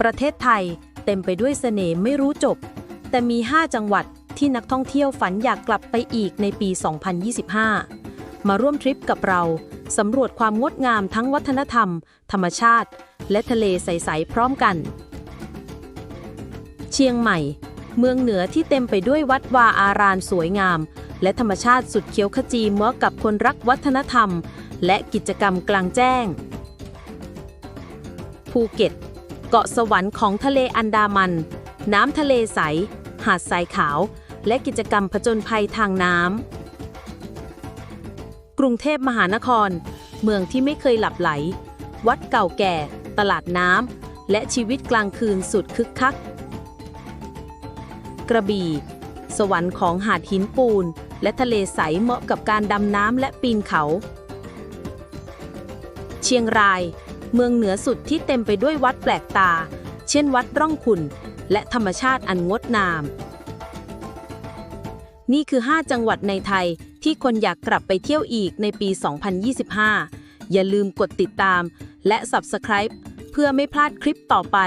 ประเทศไทยเต็มไปด้วยเสน่ห์ไม่รู้จบ แต่มี 5 จังหวัดที่นักท่องเที่ยวฝันอยากกลับไปอีกในปี 2025 มาร่วมทริปกับเราสำรวจความงดงามทั้งวัฒนธรรม ธรรมชาติ และทะเลใส ๆ พร้อมกัน เชียงใหม่ เมืองเหนือที่เต็มไปด้วยวัดวาอารามสวยงาม และธรรมชาติสุดเขียวขจีเหมาะกับคนรักวัฒนธรรม และกิจกรรมกลางแจ้ง ภูเก็ต เกาะสวรรค์ของทะเลอันดามัน น้ำทะเลใส หาดทรายขาว และกิจกรรมผจญภัยทางน้ำ กรุงเทพมหานคร เมืองที่ไม่เคยหลับไหล วัดเก่าแก่ ตลาดน้ำ และชีวิตกลางคืนสุดคึกคัก กระบี่ สวรรค์ของหาดหินปูน และทะเลใสเหมาะกับการดำน้ำและปีนเขา เชียงราย เมืองเหนือสุดที่เต็มไปด้วยวัดแปลกตา เช่นวัดร่องขุนและธรรมชาติอันงดงาม นี่คือ 5 จังหวัดในไทยที่คนอยากกลับไปเที่ยวอีกในปี 2025 อย่าลืมกดติดตามและ Subscribe เพื่อไม่พลาดคลิปต่อไป